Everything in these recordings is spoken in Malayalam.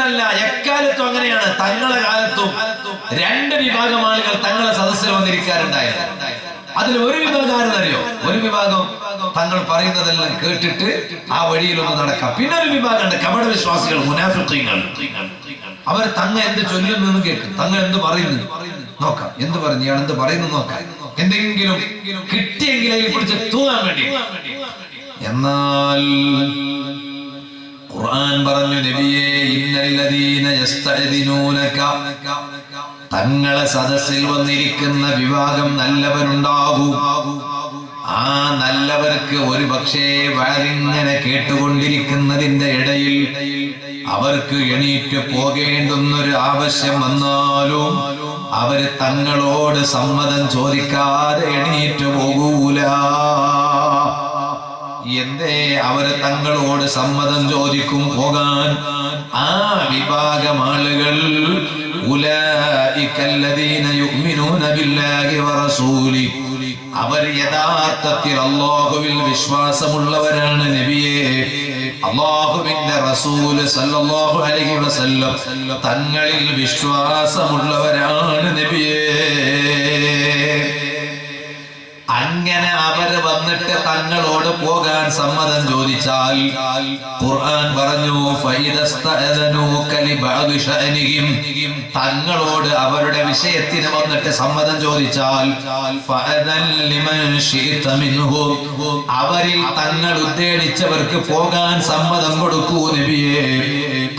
ഇന്നല്ല എക്കാലത്തും അങ്ങനെയാണ്. തങ്ങളെ കാലത്തും രണ്ട് വിഭാഗം ആളുകൾ തങ്ങളെ സദസ്സിൽ വന്നിരിക്കാറുണ്ടായത്. അതിൽ ഒരു വിഭാഗം ആരെന്നറിയോ? ഒരു വിഭാഗം തങ്ങൾ പറയുന്നതെല്ലാം കേട്ടിട്ട് ആ വഴിയിലൊന്ന് നടക്കാം. പിന്നെ ഒരു വിഭാഗമുണ്ട് കപട വിശ്വാസികൾ മുനാഫിങ്ങൾ അവർ തങ്ങ എന്ത് ചൊല്ലുന്നു എന്ന് കേൾക്കും. തങ്ങൾ എന്ത് പറയുന്നു? നോക്കാം. എന്ത് പറഞ്ഞു ഞാൻ എന്ത് പറയുന്നു നോക്കാം. എന്തെങ്കിലും കിട്ടിയെങ്കിലും പിടിച്ച് തൂങ്ങാൻ വേണ്ടി. എന്നാൽ ഖുർആൻ പറഞ്ഞു നബിയേ യസ്തഅദിനൂനക. തങ്ങളെ സദസ്സിൽ വന്നിരിക്കുന്ന വിഭാഗം നല്ലവരുണ്ടാകൂ ആ നല്ലവർക്ക് ഒരു പക്ഷേ വയറിങ്ങനെ കേട്ടുകൊണ്ടിരിക്കുന്നതിന്റെ ഇടയിൽ അവർക്ക് എണീറ്റ് പോകേണ്ടുന്നൊരു ആവശ്യം വന്നാലും അവർ തങ്ങളോട് സമ്മതം ചോദിക്കാതെ എണീറ്റ് പോകൂല. എന്തേ അവർ തങ്ങളോട് സമ്മതം ചോദിക്കും? പോകാൻ ആ വിഭാഗം ആളുകൾ അവർ യഥാർത്ഥത്തിൽ അള്ളാഹുവിൽ വിശ്വാസമുള്ളവരാണ് നബിയെ. അള്ളാഹുവിന്റെ റസൂൽ സല്ലല്ലാഹു അലൈഹി വസല്ലം തങ്ങളിൽ വിശ്വാസമുള്ളവരാണ് നബിയേ. അങ്ങനെ അവർ വന്നിട്ട് തങ്ങളോട് പോകാൻ സമ്മതം ചോദിച്ചാൽ ഖുർആൻ പറഞ്ഞു തങ്ങളോട് അവരുടെ വിഷയത്തിന് വന്നിട്ട് സമ്മതം ചോദിച്ചാൽ അവരിൽ തങ്ങൾ ഉദ്ദേശിച്ചവർക്ക് പോകാൻ സമ്മതം കൊടുക്കൂ നബിയേ.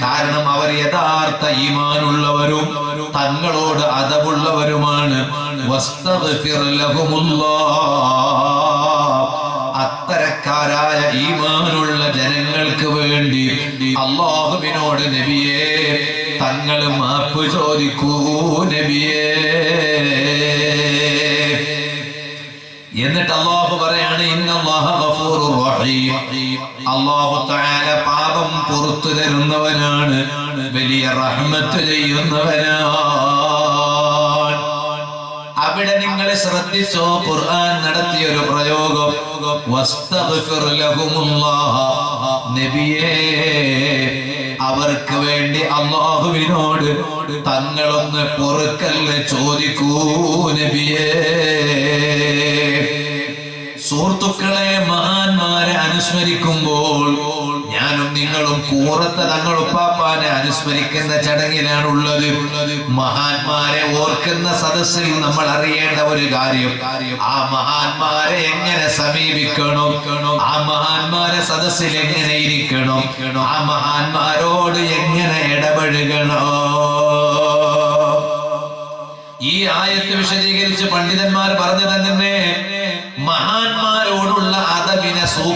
കാരണം അവർ യഥാർത്ഥ ഈമാനുള്ളവരും തങ്ങളോട് അതവുള്ളവരുമാണ്. അത്തരക്കാരായ ഈമാനുള്ള ജനങ്ങൾക്ക് വേണ്ടി അള്ളാഹുവിനോട് നബിയെ തങ്ങൾ മാപ്പ് ചോദിക്കൂ നബിയേ. എന്നിട്ട് അള്ളാഹു പറയാണ് അള്ളാഹു തആല പാപം പുറത്തു തരുന്നവനാണ് വലിയ റഹ്മത്ത് ചെയ്യുന്നവനാണ് അവിടെ നിങ്ങൾ ശ്രദ്ധിച്ചോ? ഖുർആൻ നടത്തിയ ഒരു പ്രയോഗം നബിയേ അവർക്ക് വേണ്ടി അള്ളാഹുവിനോട് തങ്ങളൊന്ന് പൊറുക്കല്ല് ചോദിക്കൂ നബിയേ. കൂറത്ത തങ്ങളുപ്പാപ്പാനെ അനുസ്മരിക്കുന്ന ചടങ്ങിലാണുള്ളത് മഹാന്മാരെ ഓർക്കുന്ന സദസ്സിൽ നമ്മൾ അറിയേണ്ട ഒരു കാര്യം. ആ മഹാന്മാരെ എങ്ങനെ സമീപിക്കണം? ആ മഹാന്മാരെ സദസ്സിൽ എങ്ങനെ ഇരിക്കണം? ആ മഹാന്മാരോട് എങ്ങനെ ഇടപഴകണം? ഈ ആയത്ത് വിശദീകരിച്ച് പണ്ഡിതന്മാർ പറഞ്ഞു തന്നെ അതവിനെ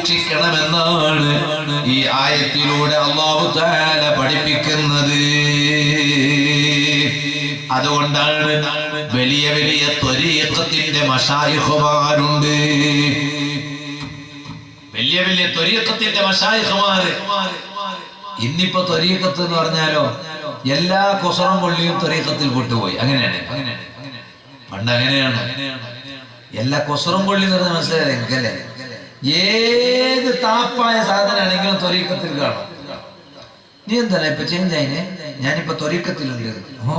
സൂക്ഷിക്കണമെന്നാണ് ഈ ആയത്തിലൂടെ അള്ളാഹു താല പഠിപ്പിക്കുന്നത്. അതുകൊണ്ടാണ് വലിയ വലിയ ത്വരീയത്തിന്റെ മഷായുഹമാരുണ്ട് വലിയ വലിയ ത്വരീയത്തിന്റെ മഷായുഹമാര് ഇന്നിപ്പോ ത്വരീക്കത്ത് എന്ന് പറഞ്ഞാലോ എല്ലാ കുസറം കൊള്ളിയും ത്വരീക്കത്തിൽ പെട്ടുപോയി അങ്ങനെയാണ് അങ്ങനെയാണ് പണ്ട് അങ്ങനെയാണ് എല്ലാ കൊസറും കൊള്ളി എന്ന് പറഞ്ഞാൽ മനസ്സിലായില്ലേ? ഏത് താപ്പായ സാധനമാണെങ്കിലും ത്വരീക്കത്തിൽ കാണും. നീ എന്താ ഇപ്പൊ ചേഞ്ച് ആയിനെ ഞാനിപ്പോ ത്വരീക്കത്തിലുണ്ട്. ഓ.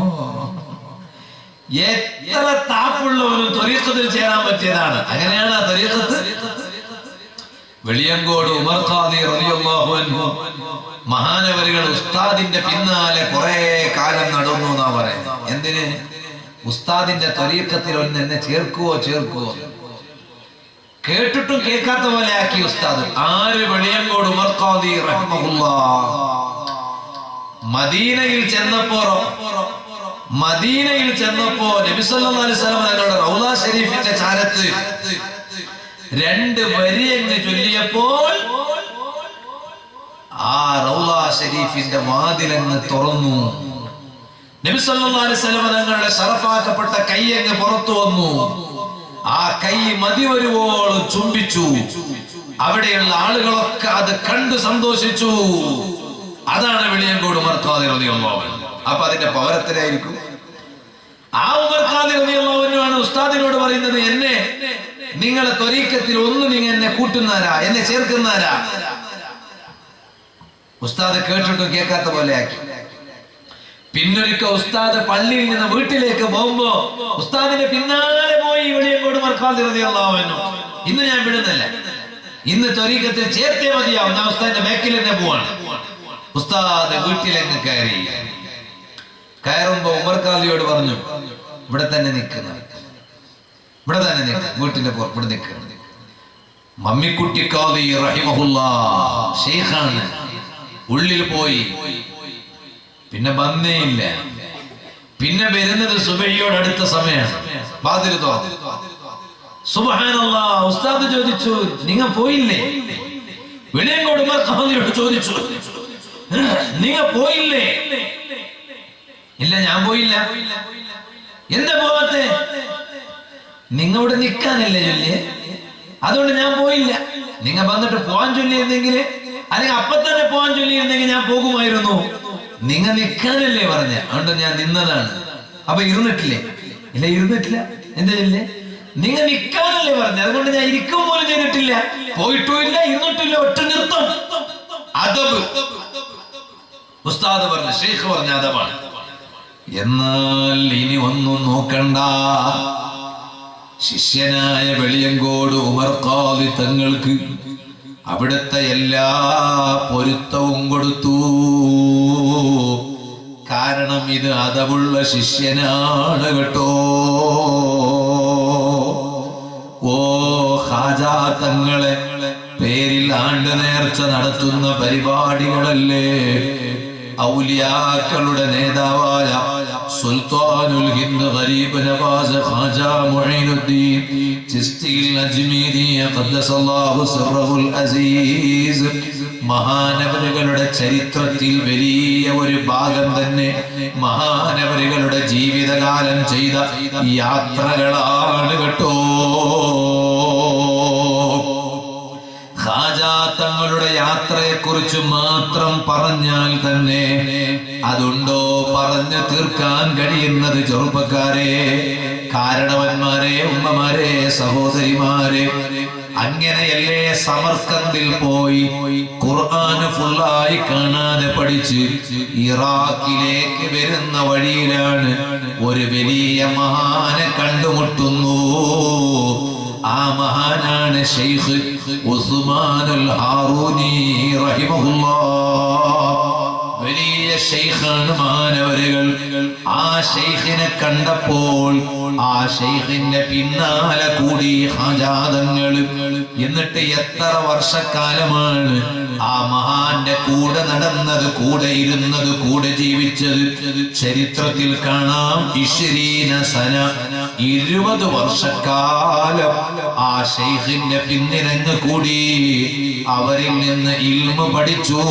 എത്ര താപ്പുള്ളവനും ത്വരീക്കത്തിൽ ചേരാൻ പറ്റിയതാണ്. അങ്ങനെയാണ് ആ ത്വരീക്കത്ത്? വെളിയങ്കോട് ഉമർ ഖാദി റളിയല്ലാഹു ഉസ്താദിന്റെ പിന്നാലെ കുറെ കാലം നടന്നു എന്നാ പറയുന്നത്. എന്തിന്? ഉസ്താദിന്റെ ത്വരീക്കത്തിൽ ഒന്ന് എന്നെ ചേർക്കുവോ ചേർക്കുവോ കേട്ടിട്ടും കേൾക്കാത്ത പോലെ ആക്കി ഉസ്താദ്. ആര് വെളിയങ്കോട് ഉമർ ഖാദി റഹ്മഹുല്ലാ? മദീനയിൽ ചെന്നപ്പോ മദീനയിൽ ചെന്നപ്പോ നബി അലിസ്ലാം തങ്ങളുടെ റൗള ഷെരീഫിന്റെ ചാരത്ത് രണ്ട് വരി എന്ന് ചൊല്ലിയപ്പോൾ ആ റൗള ഷരീഫിന്റെ വാതിലങ്ങ് തുറന്നു. നബി അലിസ്ലാം തങ്ങളുടെ ഷറഫാക്കപ്പെട്ട കൈയങ്ങ് പുറത്തു വന്നു. ആ കൈ മതി വരുവോളം ചുംബിച്ചു. അവിടെയുള്ള ആളുകളൊക്കെ അത് കണ്ട് സന്തോഷിച്ചു. അതാണ് വെളിയങ്കോട് ഉമർ ഖാദി റളിയല്ലാഹു അൻഹു. അപ്പൊ അതിന്റെ പവരത്തിലായിരിക്കും ആ ഉമർ ഖാദി റളിയല്ലാഹു അൻഹു ഉസ്താദിനോട് പറയുന്നത് എന്നെ നിങ്ങളെ ത്വരീക്കത്തിൽ ഒന്ന് നിങ്ങൾ എന്നെ കൂട്ടുന്നാരാ? എന്നെ ചേർക്കുന്നാരാ ഉസ്താദ് കേട്ടിട്ടും കേൾക്കാത്ത പോലെ ആക്കി. പിന്നൊരിക്ക ഉസ്താദ് പള്ളിയിൽ നിന്ന് വീട്ടിലേക്ക് പോകുമ്പോ ഉസ്താദിന്റെ പിന്നാലെ പോയി വെളിയങ്കോട് മറക്കാതിരുന്നു ഇന്ന് ഞാൻ വിടുന്നില്ല ഇന്ന് ത്വരീക്കത്തിൽ ചേർത്തേ മതിയാവും. ഞാൻ ഉസ്താദിന്റെ ബാക്കിൽ തന്നെ പോവാണ്. ഉസ്താദ് വീട്ടിലേക്ക് കയറി. കയറുമ്പോ ഉമർക്കാലിയോട് പറഞ്ഞു ഇവിടെ തന്നെ നിൽക്കുന്നു ഇവിടെ തന്നെ നിൽക്കുന്നു വീട്ടിന്റെ പുറത്ത് ഇവിടെ നിൽക്കുന്നു മമ്മിക്കുട്ടി കാലി റഹിമഹുല്ല ഉള്ളിൽ പോയി പിന്നെ വന്നേ ഇല്ല. പിന്നെ വരുന്നത് സുബഹിയോട് അടുത്ത സമയമാണ്. ഉസ്താദ് ചോദിച്ചു നിങ്ങൾ പോയില്ലേ? വിളിയങ്കോട് മർക്കാദിയോട് ചോദിച്ചു നിങ്ങൾ പോയില്ലേ? ഇല്ല ഞാൻ പോയില്ല. എന്താ പോവാത്തെ? നിങ്ങളോട് നിക്കാനല്ലേ ചൊല്ലിയെ? അതുകൊണ്ട് ഞാൻ പോയില്ല. നിങ്ങൾ വന്നിട്ട് പോവാൻ ചൊല്ലിയിരുന്നെങ്കിൽ അല്ലെങ്കിൽ അപ്പൊ തന്നെ പോവാൻ ചൊല്ലിയിരുന്നെങ്കിൽ ഞാൻ പോകുമായിരുന്നു. നിങ്ങൾ നിൽക്കാനല്ലേ പറഞ്ഞ? അതുകൊണ്ട് ഞാൻ നിന്നതാണ്. അപ്പൊ ഇരുന്നിട്ടില്ലേ? ഇല്ല ഇരുന്നിട്ടില്ല. എന്താ ചൊല്ലേ നിങ്ങൾ നിൽക്കാനല്ലേ പറഞ്ഞ? അതുകൊണ്ട് ഞാൻ ഇരിക്കും പോലും ചെയ്തിട്ടില്ല. പോയിട്ടുമില്ല ഇരുന്നിട്ടില്ല ഒറ്റ നൃത്തം. അതബ് ഉസ്താദ് പറഞ്ഞ ഷെയ്ഖ് പറഞ്ഞ അതവാണ് എന്നാൽ ഇനി ഒന്നും നോക്കണ്ട. ശിഷ്യനായ വെളിയങ്കോട് ഉമർ തങ്ങൾക്ക് അവിടുത്തെ എല്ലാ പൊരുത്തവും കൊടുത്തു. കാരണം ഇത് അതവുള്ള ശിഷ്യനാണ് കേട്ടോ. ഓ ഹാജാ തങ്ങളെ പേരിൽ ആണ്ട് നേർച്ച നടത്തുന്ന പരിപാടികളല്ലേ? ഔലിയാക്കളുടെ നേതാവായ സുൽത്താനുൽ ഹിന്ദ് ഗരീബ് നവാസ് ഖാജ മുഈനുദ്ദീൻ ചിസ്തിയിൽ അജ്മീരിയ ഖദ്ദസല്ലാഹു സിർറഹുൽ അസീസ് മഹാനവരുകളുടെ ചരിത്രത്തിൽ വലിയ ഒരു ഭാഗം തന്നെ മഹാനവരുകളുടെ ജീവിതകാലം ചെയ്ത യാത്രകളാണ് കേട്ടോ. തങ്ങളുടെ യാത്രയെക്കുറിച്ച് മാത്രം പറഞ്ഞാൽ തന്നെ അതുണ്ടോ പറഞ്ഞു തീർക്കാൻ കഴിയുന്നത് ചെറുപ്പക്കാരെ കാരണവന്മാരെ ഉമ്മമാരെ സഹോദരിമാരെ അങ്ങനെയല്ലേ സമർക്കന്തിൽ പോയി ഖുർആന് ഫുള്ളായി കാണാതെ പഠിച്ച് ഇറാഖിലേക്ക് വരുന്ന വഴിയിലാണ് ഒരു വലിയ മഹാനെ കണ്ടുമുട്ടുന്നു. ആ മഹാനാണ് ഷെയ്ഖ് ഉസ്മാനുൽ ഹാറൂനി റഹിമഹുല്ലാഹ് വലിയ ഷെയ്ഖാണ് മാനവരുകൾ. ആ ഷെയ്ഖിനെ കണ്ടപ്പോൾ ആ ഷെയ്ഖിന്റെ പിന്നാലെ കൂടി ഹജാതങ്ങൾ എന്നിട്ട് എത്ര വർഷക്കാലമാണ് ആ മഹാന്റെ കൂടെ നടന്നത് കൂടെ ഇരുന്നത് കൂടെ ജീവിച്ചത്? ചരിത്രത്തിൽ കാണാം. ഇഷരീന സന. ഇരുപത് വർഷക്കാലം ആ ഷെയ്ഖിന്റെ പിന്നിലങ്ങ് കൂടി അവരിൽ നിന്ന് ഇൽമ പഠിച്ചു.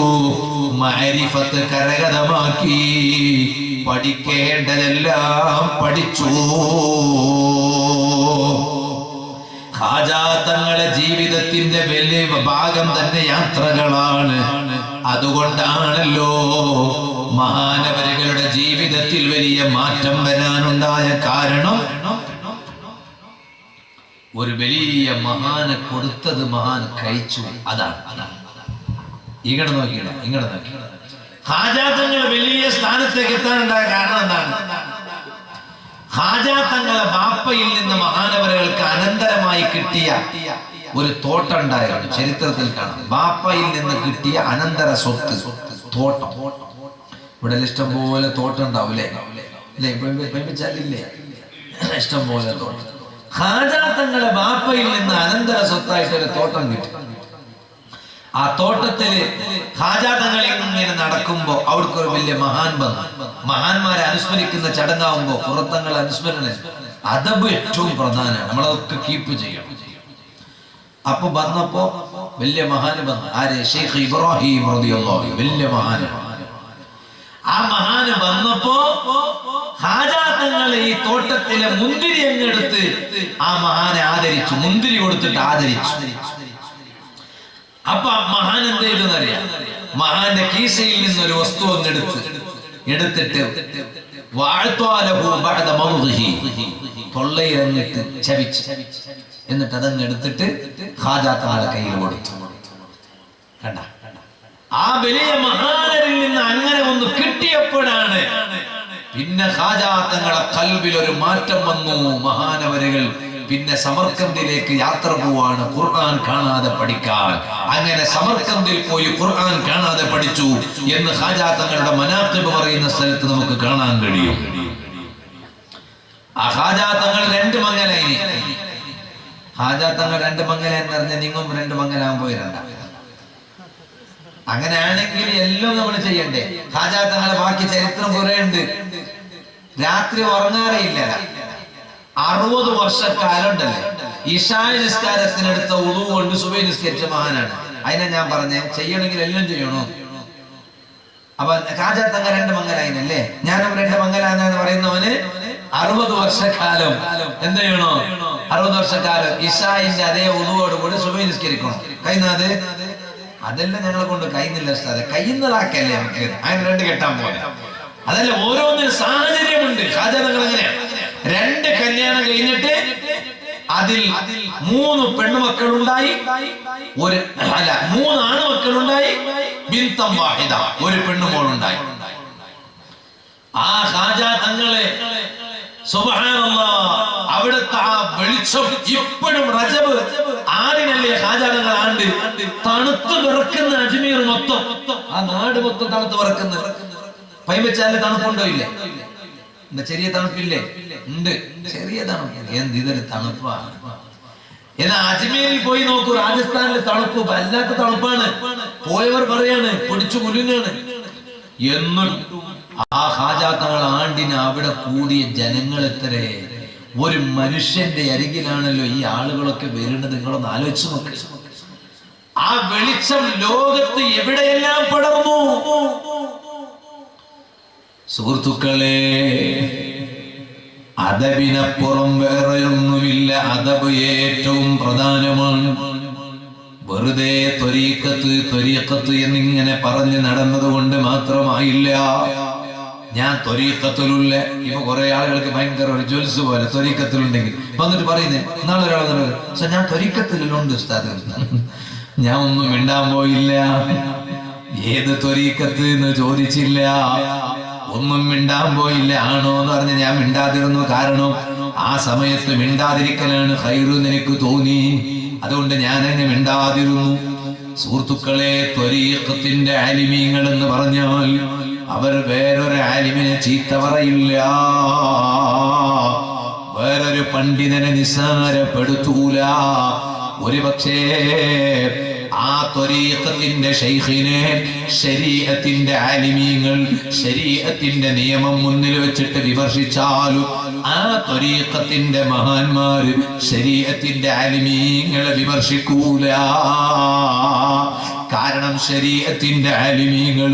മഅരിഫത്ത് കരഗതമാക്കി. പഠിക്കേണ്ടതെല്ലാം പഠിച്ചു. ഹാജാത്തങ്ങളെ തങ്ങളെ ജീവിതത്തിന്റെ വലിയ ഭാഗം തന്നെ യാത്രകളാണ്. അതുകൊണ്ടാണല്ലോ മഹാനവരുകളുടെ ജീവിതത്തിൽ വലിയ മാറ്റം വരാനുണ്ടായ കാരണം ഒരു വലിയ മഹാനെ കൊടുത്തത് മഹാൻ കഴിച്ചു. അതാണ് അതാണ്. ഇങ്ങടെ നോക്കിയില്ല ഇങ്ങോട്ട് നോക്കി. ഹാജാത്തങ്ങൾ വലിയ സ്ഥാനത്തേക്ക് എത്താനുണ്ടായ കാരണം എന്താണ്? ഹാജാത്തങ്ങളെ ബാപ്പയിൽ നിന്ന് മഹാനവരകൾക്ക് അനന്തരമായി കിട്ടിയ ഒരു തോട്ടം ഉണ്ടായിരുന്നു ചരിത്രത്തിൽ കാണാം. ബാപ്പയിൽ നിന്ന് കിട്ടിയ അനന്തര സ്വത്ത് തോട്ടം. ഇവിടെ ഇഷ്ടം പോലെ തോട്ടം ഉണ്ടാവില്ലേ ഇല്ലേ പ്രേമിച്ചാലില്ലേ ഇഷ്ടം പോലെ തോട്ടം. ഹാജാത്തങ്ങളെ ബാപ്പയിൽ നിന്ന് അനന്തര സ്വത്തായിട്ട് ഒരു തോട്ടം കിട്ടി. ആ തോട്ടത്തിൽ ഹാജാതങ്ങളിൽ ഇങ്ങനെ നടക്കുമ്പോ അവർക്ക് ഒരു വലിയ മഹാൻ വന്നു. മഹാന്മാരെ അനുസ്മരിക്കുന്ന ചടങ്ങാവുമ്പോ പുറത്തങ്ങൾ അനുസ്മരണ അതബ് ഏറ്റവും പ്രധാനമാണ്. നമ്മളതൊക്കെ കീപ്പ് ചെയ്യണം. അപ്പൊ വന്നപ്പോ വലിയ മഹാന് വന്നു. ആര്? ഷെയ്ഖ് ഇബ്രാഹിം വലിയ മഹാന് ആ മഹാന് വന്നപ്പോ ഹാജാത്തങ്ങൾ ഈ തോട്ടത്തിലെ മുന്തിരി എങ്ങെടുത്ത് ആ മഹാനെ ആദരിച്ചു. മുന്തിരി കൊടുത്തിട്ട് ആദരിച്ചു. അപ്പൊ മഹാൻ എന്ത് ചെയ്തെന്നറിയാം മഹാന്റെ കീശയിൽ നിന്ന് ഒരു വസ്തു ഒന്നെടുത്ത് എടുത്ത്. എടുത്തിട്ട് അങ്ങിട്ട് ചവിച്ച്. എന്നിട്ട് അതങ്ങ് എടുത്തിട്ട് ഹാജാത്താളെ കയ്യിൽ കൊടുത്തു. കണ്ട? ആ വലിയ മഹാനരിൽ നിന്ന് അങ്ങനെ ഒന്ന് കിട്ടിയപ്പോഴാണ് പിന്നെ ഹാജാത്തങ്ങളെ കൽവിൽ ഒരു മാറ്റം വന്നു മഹാനവരുകൾ. പിന്നെ സമർക്കന്തിലേക്ക് യാത്ര പോവാണ് ഖുർആൻ കാണാതെ പഠിക്കാൻ. അങ്ങനെ സമർക്കന്തിൽ പോയി ഖുർആൻ കാണാതെ പഠിച്ചു എന്ന് ഹാജാ തങ്ങളുടെ മനാക്കിബ് പറയുന്ന സ്ഥലത്ത് നമുക്ക് കാണാൻ കഴിയും. ആ ഹാജാ തങ്ങൾ രണ്ട് മംഗലായി തങ്ങൾ രണ്ട് മംഗല എന്ന് പറഞ്ഞാൽ നിങ്ങും രണ്ട് മംഗലാൻ പോയി അങ്ങനെയാണെങ്കിൽ എല്ലാം നമ്മൾ ചെയ്യണ്ടേ. ഹാജാ തങ്ങളെ ബാക്കി ചരിത്രം കുറേ ഉണ്ട്. രാത്രി ഉറങ്ങാറേ ഇല്ല അറുപത് വർഷക്കാലുണ്ടല്ലേ ഇഷായ നിസ്കാരത്തിനടുത്ത ഉളു കൊണ്ട് സുബൈ നിസ്കരിച്ച മഹാനാണ്. അതിനെ ഞാൻ പറഞ്ഞേ ചെയ്യണമെങ്കിൽ എല്ലാം ചെയ്യണോ? അപ്പൊ കാജാത്തങ്ങ രണ്ട് മംഗലായിനല്ലേ? ഞാനും രണ്ട് മംഗലാന എന്ന് പറയുന്നവന് അറുപത് വർഷക്കാലം. എന്ത് ചെയ്യണോ? അറുപത് വർഷക്കാലം. ഇഷായിന്റെ അതേ ഉളുവോട് കൂടി സുബൈ നിസ്കരിക്കണം. കൈനാത് അതെല്ലാം ഞങ്ങളെ കൊണ്ട് കൈന്നില്ല സ്ഥലം കൈന്നതാക്കല്ലേ നമുക്ക്? അങ്ങനെ രണ്ട് കെട്ടാൻ പോലെ അതല്ല ഓരോന്നിനും സാഹചര്യമുണ്ട്. ഹാജാതങ്ങൾ എങ്ങനെയാണ് രണ്ട് കല്യാണം കഴിഞ്ഞിട്ട് അതിൽ മൂന്ന് പെണ്ണുമക്കളുണ്ടായി ഒരു അല്ല മൂന്ന് ആണുമക്കളുണ്ടായി ബിന്തം വാഹിദ ഒരു പെണ്ണുമോളുണ്ടായി ആ ഹാജ തങ്ങളെ അവിടുത്തെ ആ വെളിച്ചം ഇപ്പോഴും റജബ് ആരിനല്ലേ ഷാജാനങ്ങൾ ആണ്ട് തണുത്ത് വിറക്കുന്ന അജ്മീർ മൊത്തം ആ നാട് മൊത്തം തണുത്ത് വിറക്കുന്ന. പൈമ്പച്ചാലിന് തണുപ്പുണ്ടോ ഇല്ലേ? എന്താ ചെറിയ തണുപ്പില്ലേ? ഉണ്ട്. ചെറിയ തണുപ്പ്. എന്ത് ഇതൊരു തണുപ്പാണ് എന്നാ അജ്മീരിൽ പോയി നോക്കൂ. രാജസ്ഥാനിലെ തണുപ്പ് വല്ലാത്ത തണുപ്പാണ്. പോയവർ പറയാണ് പൊടിച്ചു കുലുങ്ങാണ് എന്നും ആ ഹാജാത്തങ്ങൾ ആണ്ടിന് അവിടെ കൂടിയ ജനങ്ങൾ എത്രേ. ഒരു മനുഷ്യന്റെ അരികിലാണല്ലോ ഈ ആളുകളൊക്കെ വരുന്നത്. നിങ്ങളൊന്ന് ആലോചിച്ച് നോക്ക്. ആ വെളിച്ചം ലോകത്ത് എവിടെയെല്ലാം പടർന്നു? സുഹൃത്തുക്കളെ അതവിനപ്പുറം വേറെയൊന്നുമില്ല. അതബ് ഏറ്റവും പ്രധാനമാണ്. വെറുതെ ത്വരീക്കത്ത് ത്വരീക്കത്ത് എന്നിങ്ങനെ പറഞ്ഞ് നടന്നതുകൊണ്ട് മാത്രമായില്ല. ഞാൻ ത്വരീക്കത്തിലുള്ള ഇപ്പൊ കുറെ ആളുകൾക്ക് ഭയങ്കര ഒരു ജ്വൽസ് പോലെ ത്വരീക്കത്തിലുണ്ടെങ്കിൽ വന്നിട്ട് പറയുന്നേ നാളെ ഒരാൾ വന്നിട്ട് ഞാൻ ത്വരീക്കത്തിലുണ്ട് ഉസ്താദ്. ഞാൻ ഒന്നും മിണ്ടാൻ പോയില്ല. ഏത് ത്വരീക്കത്ത് എന്ന് ചോദിച്ചില്ല. ഒന്നും മിണ്ടാൻ പോയില്ല ആണോ എന്ന് പറഞ്ഞ് ഞാൻ മിണ്ടാതിരുന്നു കാരണം ആ സമയത്ത് മിണ്ടാതിരിക്കലാണ് ഹൈറു എനിക്ക് തോന്നി. അതുകൊണ്ട് ഞാൻ എന്നെ മിണ്ടാതിരുന്നു. സുഹൃത്തുക്കളെ ത്വരീക്കത്തിന്റെ ആലിമീങ്ങൾ എന്ന് പറഞ്ഞാൽ അവർ വേറൊരു ആലിമിനെ ചീത്ത പറയില്ല. വേറൊരു പണ്ഡിതനെ നിസ്സാരപ്പെടുത്തൂല. ഒരു പക്ഷേ ആ ത്വരീഖത്തിന്റെ ഷെയ്ഖിനെ ശരീഅത്തിന്റെ ആലിമീങ്ങൾ ശരീഅത്തിന്റെ നിയമം മുന്നിൽ വെച്ചിട്ട് വിമർശിച്ചാലും ആ ത്വരീഖത്തിന്റെ മഹാന്മാര് ശരീഅത്തിന്റെ ആലിമീങ്ങളെ വിമർശിക്കൂല. കാരണം ശരീരത്തിന്റെ ആലിമീങ്ങൾ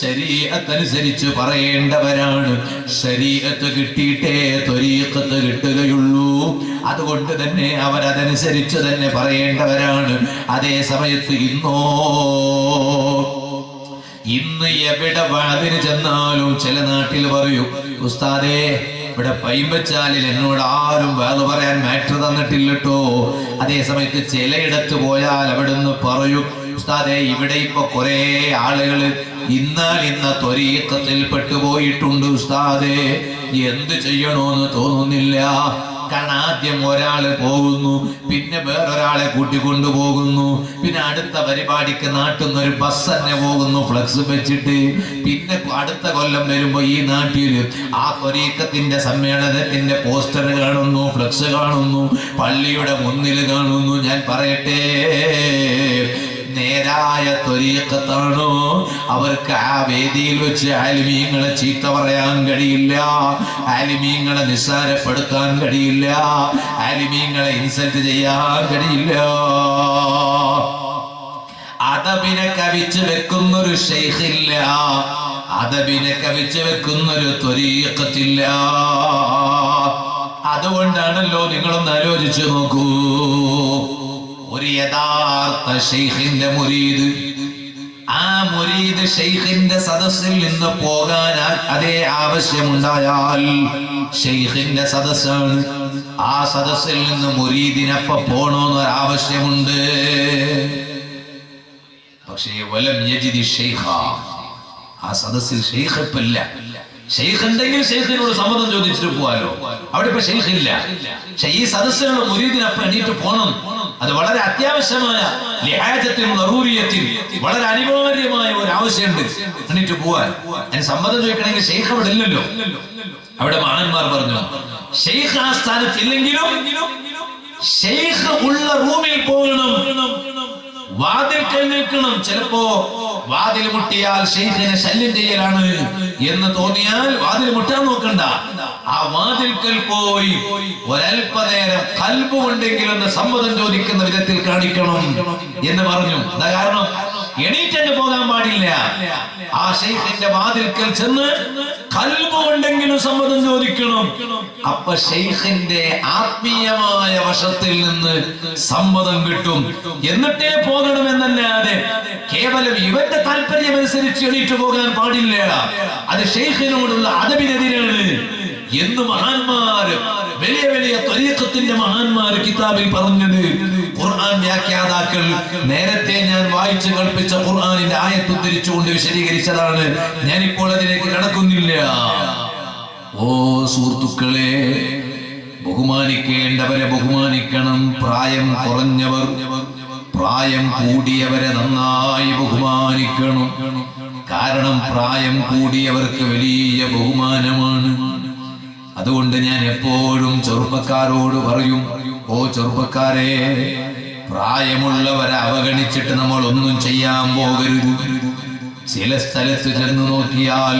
ശരീരത്തനുസരിച്ച് പറയേണ്ടവരാണ്. ശരീരത്ത് കിട്ടിയിട്ടേ ത്വരീക്കത്ത് കിട്ടുകയുള്ളൂ. അതുകൊണ്ട് തന്നെ അവരതനുസരിച്ച് തന്നെ പറയേണ്ടവരാണ്. അതേ സമയത്ത് ഇന്നോ ഇന്ന് എവിടെ വാതിന് ചെന്നാലും ചില നാട്ടിൽ പറയൂ ഉസ്താദേ ഇവിടെ പൈമ്പച്ചാലിൽ എന്നോട് ആരും വേറെ പറയാൻ മാറ്റർ തന്നിട്ടില്ലട്ടോ. അതേ സമയത്ത് ചിലയിടത്ത് പോയാൽ അവിടെ നിന്ന് പറയും ഉസ്താദേ ഇവിടെ ഇപ്പൊ കുറെ ആളുകൾ ഇന്നാൽ ഇന്ന ത്വരീക്കത്തിൽ പെട്ടുപോയിട്ടുണ്ട് ഉസ്താദെ. എന്ത് ചെയ്യണോന്ന് തോന്നുന്നില്ല. കാരണം ആദ്യം ഒരാൾ പോകുന്നു പിന്നെ വേറൊരാളെ കൂട്ടിക്കൊണ്ടു പോകുന്നു പിന്നെ അടുത്ത പരിപാടിക്ക് നാട്ടുന്ന ഒരു ബസ് തന്നെ പോകുന്നു ഫ്ലക്സ് വെച്ചിട്ട്. പിന്നെ അടുത്ത കൊല്ലം വരുമ്പോ ഈ നാട്ടിൽ ആ ത്വരീക്കത്തിന്റെ സമ്മേളനത്തിന്റെ പോസ്റ്റർ കാണുന്നു ഫ്ലക്സ് കാണുന്നു പള്ളിയുടെ മുന്നിൽ കാണുന്നു. ഞാൻ പറയട്ടെ. നേരായ ത്വരീക്കത്താണോ അവർക്ക് ആ വേദിയിൽ വെച്ച് ആലിമീങ്ങളെ ചീത്ത പറയാൻ കഴിയില്ല. ആലിമീങ്ങളെ നിസ്സാരപ്പെടുത്താൻ കഴിയില്ല. ആലിമീങ്ങളെ ഇൻസൾട്ട് ചെയ്യാൻ കഴിയില്ല. അതബിനെ കവിച്ച് വെക്കുന്നൊരു ഷെയ്ഖില്ല അതബിനെ കവിച്ച് വെക്കുന്നൊരു ത്വരീക്കത്തില്ല അതുകൊണ്ടാണല്ലോ നിങ്ങളൊന്ന് ആലോചിച്ചു നോക്കൂ. ഒരു യഥാർത്ഥ ഷെയ്ഖിന്റെ മുരീദ്. ആ മുരീദ് ഷെയ്ഖിന്റെ സദസ്സിൽ നിന്ന് പോകാൻ അതേ ആവശ്യമുണ്ടായാൽ ഷെയ്ഖിന്റെ സദസ്സാണ്. ആ സദസ്സിൽ നിന്ന് മുരീദിനപ്പ പോണോന്നൊരു ആവശ്യമുണ്ട് പക്ഷേ വലം യജിദി ഷെയ്ഖ ആ സദസ്സിൽ ഷെയ്ഖപ്പില്ല ഷെയ്ഖ് ഉണ്ടെങ്കിൽ ഷെയ്ഖിനോട് സമ്മതം ചോദിച്ചിട്ട് പോവാലോ. അവിടെ ഇപ്പൊ ഷെയ്ഖ് പക്ഷെ ഈ സദസ്സിലുള്ള മുരീദിനപ്പം എണീറ്റ് പോണം. അത് വളരെ അത്യാവശ്യമായ വളരെ അനിവാര്യമായ ഒരു ആവശ്യമുണ്ട്. എന്നിട്ട് പോവാൻ. അതിന് സമ്മതം ചോദിക്കണമെങ്കിൽ ഷെയ്ഖ് അവിടെ ഇല്ലല്ലോ. അവിടെ മഹാന്മാർ പറഞ്ഞു ഷെയ്ഖ് ആ സ്ഥാനത്ത് ഇല്ലെങ്കിലും ഷെയ്ഖ് ഉള്ള റൂമിൽ പോകണം. വാതിൽക്കൽ നിൽക്കണം ചിലപ്പോ വാതിൽ മുട്ടിയാൽ ഷെയ്ഖിനെ ശല്യം ചെയ്യലാണ് എന്ന് തോന്നിയാൽ വാതിൽ മുട്ടാൻ നോക്കണ്ട. ആ വാതിൽക്കൽ പോയി ഒരൽപ്പനേരം ഒന്ന് സമ്മതം ചോദിക്കുന്ന വിധത്തിൽ കാണിക്കണം എന്ന് പറഞ്ഞു. എന്താ കാരണം? എണീറ്റങ്ങ് പോകാൻ പാടില്ല. ആ ഷെയ്ഖിന്റെ വാതിൽക്കൽ ചെന്ന് കൽബ് കൊണ്ടെങ്കിലും സമ്മതം ചോദിക്കണം. അപ്പൊ ഷെയ്ഖിന്റെ ആത്മീയമായ വശത്തിൽ നിന്ന് സമ്മതം കിട്ടും. എന്നിട്ടേ പോകണം എന്നല്ലാതെ കേവലം ഇവന്റെ താല്പര്യം അനുസരിച്ച് എണീറ്റ് പോകാൻ പാടില്ല. അത് ഷെയ്ഖിനോടുള്ള അതവിനെതിരാണ് എന്ന് മഹാന്മാര് വലിയ വലിയ ത്വരീഖത്തിന്റെ മഹാന്മാര് കിതാബിൽ പറഞ്ഞത് ഖുർആൻ വ്യാഖ്യാതാക്കൾ നേരത്തെ ഞാൻ വായിച്ചു കൽപ്പിച്ച ഖുർആനിന്റെ ആയത്ത് ഉദ്ധരിച്ചുകൊണ്ട് വിശദീകരിച്ചതാണ്. ഞാനിപ്പോൾ അതിലേക്ക് കടക്കുന്നില്ല. ഓ സുഹൃത്തുക്കളെ ബഹുമാനിക്കേണ്ടവരെ ബഹുമാനിക്കണം. പ്രായം കുറഞ്ഞവർ പ്രായം കൂടിയവരെ നന്നായി ബഹുമാനിക്കണം. കാരണം പ്രായം കൂടിയവർക്ക് വലിയ ബഹുമാനമാണ്. അതുകൊണ്ട് ഞാൻ എപ്പോഴും ചെറുപ്പക്കാരോട് പറയും ഓ ചെറുപ്പക്കാരെ പ്രായമുള്ളവരെ അവഗണിച്ചിട്ട് നമ്മൾ ഒന്നും ചെയ്യാൻ പോകരുത്. ചില സ്ഥലത്ത് ചെന്ന് നോക്കിയാൽ